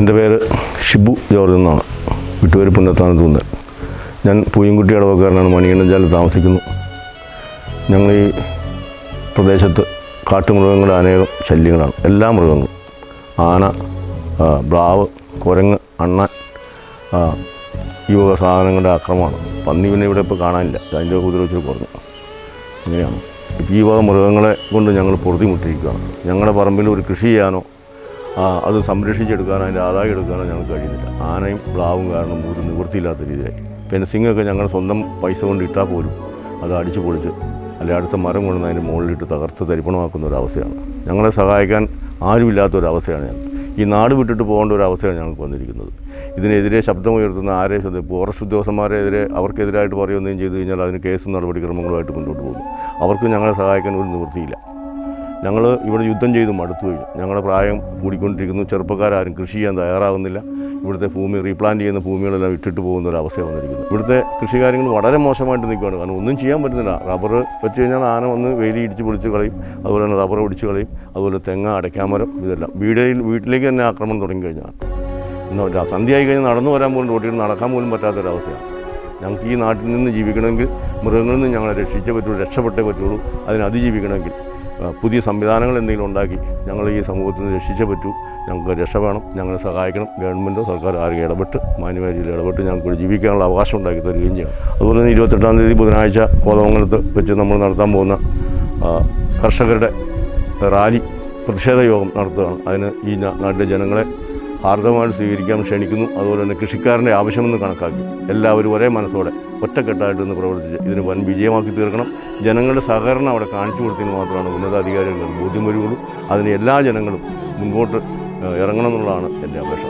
എന്റെ പേര് ഷിബു ജോർജ് എന്നാണ്. വിട്ടുപേര് പുന്നത്താനത്ത് നിന്ന് ഞാൻ പൂയംകുട്ടി ഇടവക്കാരനാണ് മണിയണ്ണഞ്ചാലിൽ താമസിക്കുന്നു. ഞങ്ങൾ ഈ പ്രദേശത്ത് കാട്ടുമൃഗങ്ങളുടെ അനേകം ശല്യങ്ങളാണ്. എല്ലാ മൃഗങ്ങളും. ആന ബ്ലാവ് കുരങ്ങ് അണ്ണാൻ ആ, ഈ വക സാധനങ്ങളുടെ ആക്രമമാണ് പന്നി പിന്നെ ഇവിടെ ഇപ്പോൾ കാണാനില്ല. അതിന്റെ ഉപദ്രവിച്ചിട്ട് കുറഞ്ഞു. അങ്ങനെയാണ് ഈ വക മൃഗങ്ങളെ കൊണ്ട് ഞങ്ങൾ പൊറുതിമുട്ടിരിക്കുകയാണ് ഞങ്ങളുടെ പറമ്പിൽ ഒരു കൃഷി ചെയ്യാനോ അത് സംരക്ഷിച്ചെടുക്കാനോ അതിന്റെ ആദായം എടുക്കാനോ ഞങ്ങൾക്ക് കഴിയുന്നില്ല. ആനയും പ്ലാവും കാരണം ഒരു നിവൃത്തിയില്ലാത്ത രീതിയിലായി. ഫെൻസിങ്ങൊക്കെ ഞങ്ങൾ സ്വന്തം പൈസ കൊണ്ട് ഇട്ടാൽ പോലും അത് അടിച്ചു പൊളിച്ച് അല്ലെ അടുത്ത മരം കൊണ്ടുവന്ന് അതിന്റെ മുകളിലിട്ട് തകർത്ത് തരിപ്പണമാക്കുന്ന ഒരവസ്ഥയാണ്. ഞങ്ങളെ സഹായിക്കാൻ ആരുമില്ലാത്ത ഒരവസ്ഥയാണ് ഞങ്ങൾ ഈ നാട് വിട്ടിട്ട് പോകേണ്ട ഒരു അവസ്ഥയാണ് ഞങ്ങൾക്ക് വന്നിരിക്കുന്നത്. ഇതിനെതിരെ ശബ്ദമുയർത്തുന്ന ആരെ ഫോറസ്റ്റ് ഉദ്യോഗസ്ഥന്മാരെതിരെ അവർക്കെതിരായിട്ട് പറയുകയും ചെയ്തു കഴിഞ്ഞാൽ അതിന് കേസും നടപടിക്രമങ്ങളുമായിട്ട് മുന്നോട്ട് പോകുന്നു. അവർക്കും ഞങ്ങളെ സഹായിക്കാൻ ഒരു നിവൃത്തിയില്ല. ഞങ്ങൾ ഇവിടെ യുദ്ധം ചെയ്തു മടുത്തു കഴിഞ്ഞു ഞങ്ങളുടെ പ്രായം കൂടിക്കൊണ്ടിരിക്കുന്നു. ചെറുപ്പക്കാരും കൃഷി ചെയ്യാൻ തയ്യാറാകുന്നില്ല ഇവിടുത്തെ ഭൂമി റീപ്ലാന്റ് ചെയ്യുന്ന ഭൂമികളെല്ലാം ഇട്ടിട്ട് പോകുന്ന ഒരു അവസ്ഥ വന്നിരിക്കുന്നു. ഇവിടുത്തെ കൃഷികാര്യങ്ങൾ വളരെ മോശമായിട്ട് നിൽക്കുകയാണ്. കാരണം ഒന്നും ചെയ്യാൻ പറ്റുന്നില്ല. റബ്ബർ വെച്ച് കഴിഞ്ഞാൽ ആന വന്ന് വേലി ഇടിച്ച് പൊളിച്ച് കളയും. അതുപോലെ തന്നെ റബ്ബർ ഒടിച്ച് കളയും. അതുപോലെ തെങ്ങ അടയ്ക്കാമരം ഇതെല്ലാം. വീടിൽ വീട്ടിലേക്ക് തന്നെ ആക്രമണം തുടങ്ങി കഴിഞ്ഞാൽ ഇന്ന് സന്ധ്യയായി കഴിഞ്ഞാൽ നടന്നു വരാൻ പോലും റോട്ടിൽ നടക്കാൻ പോലും പറ്റാത്തൊരവസ്ഥയാണ്. ഞങ്ങൾക്ക് ഈ നാട്ടിൽ നിന്ന് ജീവിക്കണമെങ്കിൽ മൃഗങ്ങളിൽ നിന്ന് ഞങ്ങളെ രക്ഷിച്ചേ പറ്റുള്ളൂ രക്ഷപ്പെട്ടേ പറ്റുള്ളൂ. അതിനെ അതിജീവിക്കണമെങ്കിൽ പുതിയ സംവിധാനങ്ങൾ എന്തെങ്കിലും ഉണ്ടാക്കി ഞങ്ങൾ ഈ സമൂഹത്തിൽ നിന്ന് രക്ഷിച്ചേ പറ്റൂ. ഞങ്ങൾക്ക് രക്ഷ വേണം ഞങ്ങളെ സഹായിക്കണം. ഗവൺമെന്റോ സർക്കാർ ആരെങ്കിലും ഇടപെട്ട് മാന്യമായ ഇടപെട്ട് ഞങ്ങൾക്ക് ജീവിക്കാനുള്ള അവകാശം ഉണ്ടാക്കി തരികയും ചെയ്യണം. അതുപോലെ തന്നെ ഇരുപത്തെട്ടാം തീയതി ബുധനാഴ്ച കോതമംഗലത്ത് വെച്ച് നമ്മൾ നടത്താൻ പോകുന്ന കർഷകരുടെ റാലി പ്രതിഷേധ യോഗം നടത്തുകയാണ്. അതിന് ഈ നാട്ടിലെ ജനങ്ങളെ ഹാർദവമായിട്ട് സ്വീകരിക്കാൻ ക്ഷണിക്കുന്നു. അതുപോലെ തന്നെ കൃഷിക്കാരന്റെ ആവശ്യമെന്ന് കണക്കാക്കി. എല്ലാവരും ഒരേ മനസ്സോടെ ഒറ്റക്കെട്ടായിട്ട് നിന്ന് പ്രവർത്തിച്ച് ഇതിന് വൻ വിജയമാക്കി തീർക്കണം. ജനങ്ങളുടെ സഹകരണം അവിടെ കാണിച്ചു കൊടുത്തതിന് മാത്രമാണ് ഉന്നതാധികാരികൾക്ക് അത് ബോധ്യം വരികയുള്ളൂ അതിന് എല്ലാ ജനങ്ങളും മുൻപോട്ട് ഇറങ്ങണം എന്നുള്ളതാണ് എന്റെ അപേക്ഷ.